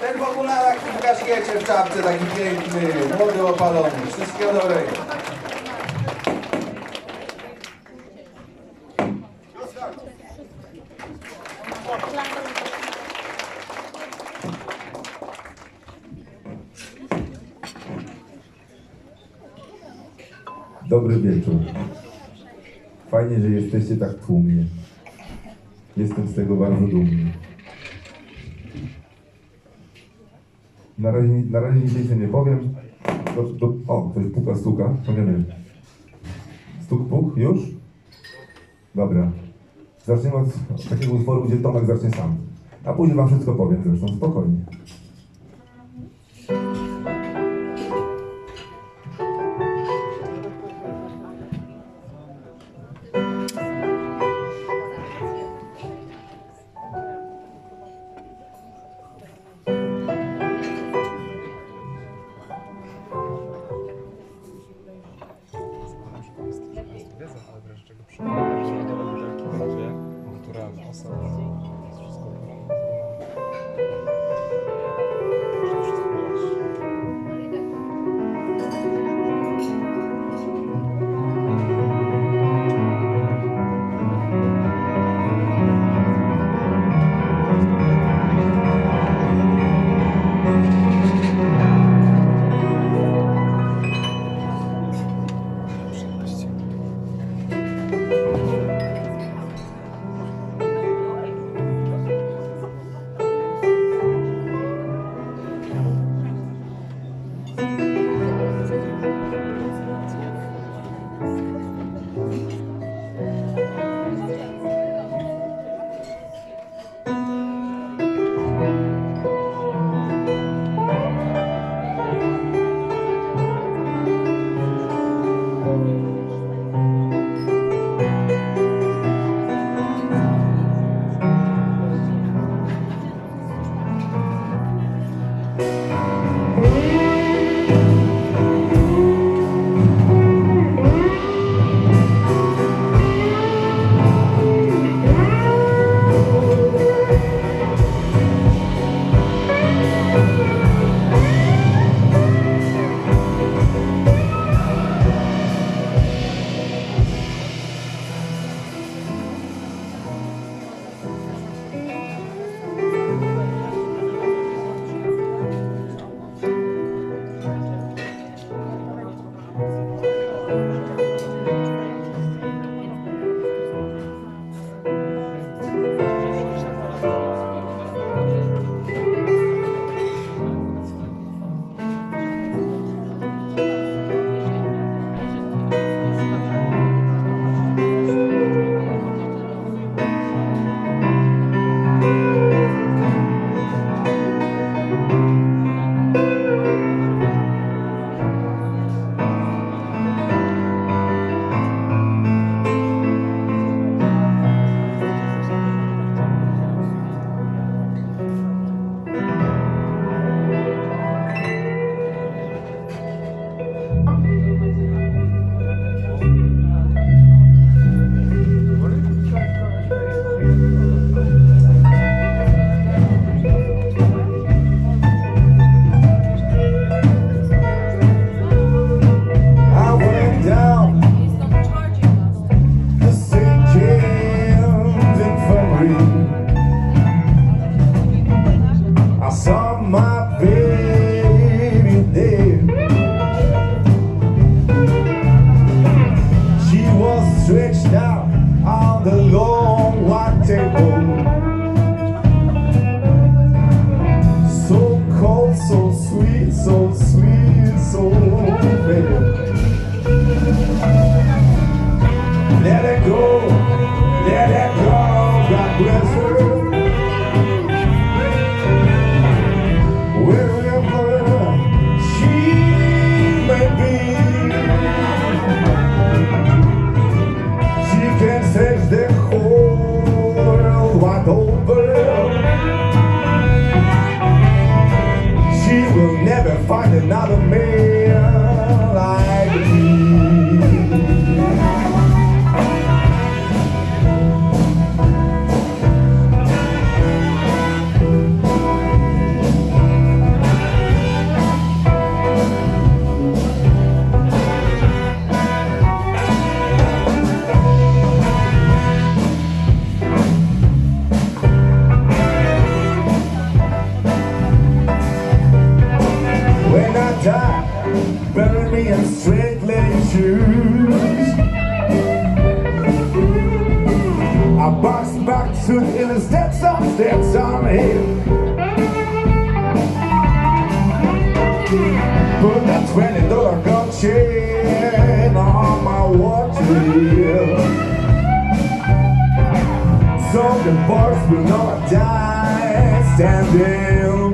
Ten w kaszkiecie w czapce, taki piękny, młody, opalony. Wszystkiego dobrego. Dobry wieczór. Fajnie, że jesteście tak tłumnie. Jestem z tego bardzo dumny. Na razie, na razie nic więcej nie powiem. Do, do, o, ktoś puka, stuka. To nie wiem. Stuk, puk, już? Dobra. Zaczniemy od, takiego utworu, gdzie Tomek zacznie sam. A później wam wszystko powiem zresztą, spokojnie. I saw my baby find another man die Bury me in Strickland shoes I box back to in is dead some, dead some here. Put that twenty dollar gold chain on my watch wheel So the boys will not die standing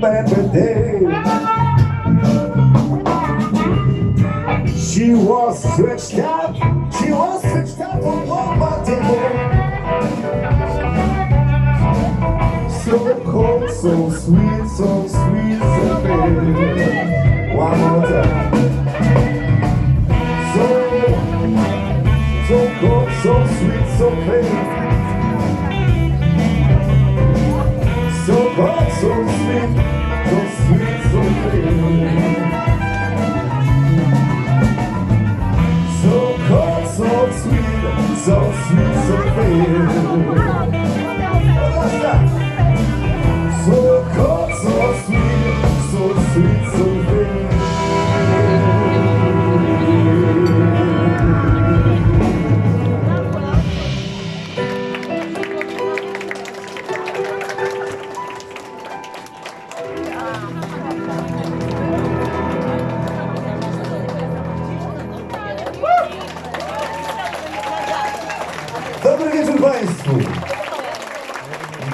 Day. She was switched up, she was switched up on nobody So cold, so sweet, so sweet.